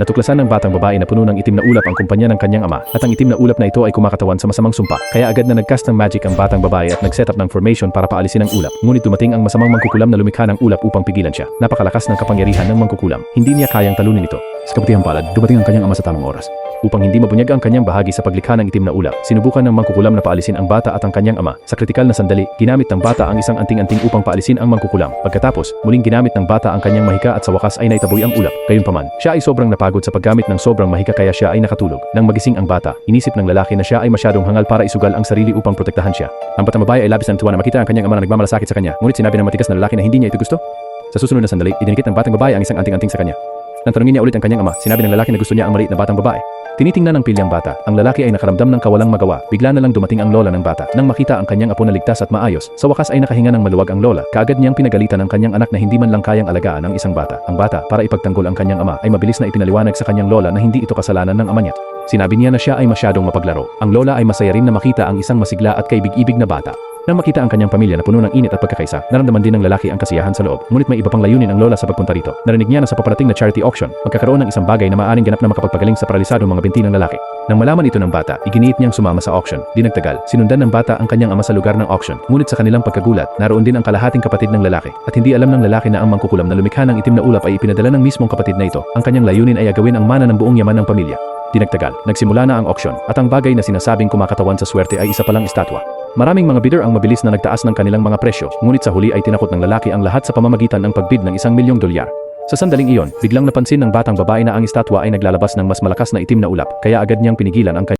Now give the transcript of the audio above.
Natuklasan ng batang babae na puno ng itim na ulap ang kumpanya ng kanyang ama at ang itim na ulap na ito ay kumakatawan sa masamang sumpa. Kaya agad na nagcast ng magic ang batang babae at nag-set up ng formation para paalisin ang ulap. Ngunit dumating ang masamang mangkukulam na lumikha ng ulap upang pigilan siya. Napakalakas ng kapangyarihan ng mangkukulam. Hindi niya kayang talunin ito. Sa kabutihang palad, dumating ang kanyang ama sa tamang oras. Upang hindi mabunyag ang kanyang bahagi sa paglikha ng itim na ulap, sinubukan ng mangkukulam na paalisin ang bata at ang kanyang ama. Sa kritikal na sandali, ginamit ng bata ang isang anting-anting upang paalisin ang mangkukulam. Pagkatapos, muling ginamit ng bata ang kanyang mahika at sa wakas ay naitaboy ang ulap. Gayunpaman, siya ay sobrang napagod sa paggamit ng sobrang mahika kaya siya ay nakatulog. Nang magising ang bata, inisip ng lalaki na siya ay masyadong hangal para isugal ang sarili upang protektahan siya. Ang batang ay labis ng tuwa na makita ang kanyang ama na nagmamalasakit sa kanya, ngunit sinabi ng matigas na lalaki na hindi niya ito gusto. Sa susunod na sandali, idinikit ng batang babae ang isang anting-anting sa kanya. Nang tanungin niya ulit ang kanyang ama, sinabi ng lalaki na gusto niya ang maliit na batang babae. Tinitingnan ng pilyang bata, ang lalaki ay nakaramdam ng kawalang magawa. Bigla na lang dumating ang lola ng bata. Nang makita ang kanyang apo na ligtas at maayos, sa wakas ay nakahinga ng maluwag ang lola. Kaagad niyang pinagalitan ang kanyang anak na hindi man lang kayang alagaan ang isang bata. Ang bata, para ipagtanggol ang kanyang ama, ay mabilis na ipinaliwanag sa kanyang lola na hindi ito kasalanan ng ama niya. Sinabi niya na siya ay masyadong mapaglaro. Ang lola ay masaya rin na makita ang isang masigla at kaibig-ibig na bata. Nang makita ang kanyang pamilya na puno ng init at pagkakaisa, naramdaman din ng lalaki ang kasiyahan sa loob. Ngunit may iba pang layunin ang lola sa pagpunta rito. Narinig niya na sa paparating na charity auction, magkakaroon ng isang bagay na maaaring ganap na makapagpagaling sa paralisadong mga binti ng lalaki. Nang malaman ito ng bata, iginiit niyang sumama sa auction. Di nagtagal, sinundan ng bata ang kanyang ama sa lugar ng auction. Ngunit sa kanilang pagkagulat, naroon din ang kalahating kapatid ng lalaki. At hindi alam ng lalaki na ang mangkukulam na lumikha ng itim na ulap ay ipinadala ng mismong kapatid na ito. Ang kanyang layunin ay agawin ang mana ng buong yaman ng pamilya. Di nagtagal, nagsimula na ang auction at ang bagay na sinasabing kumakatawan sa swerte ay isa palang estatwa. Maraming mga bidder ang mabilis na nagtaas ng kanilang mga presyo, ngunit sa huli ay tinakot ng lalaki ang lahat sa pamamagitan ng pagbid ng isang milyong dolyar. Sa sandaling iyon, biglang napansin ng batang babae na ang estatwa ay naglalabas ng mas malakas na itim na ulap, kaya agad niyang pinigilan ang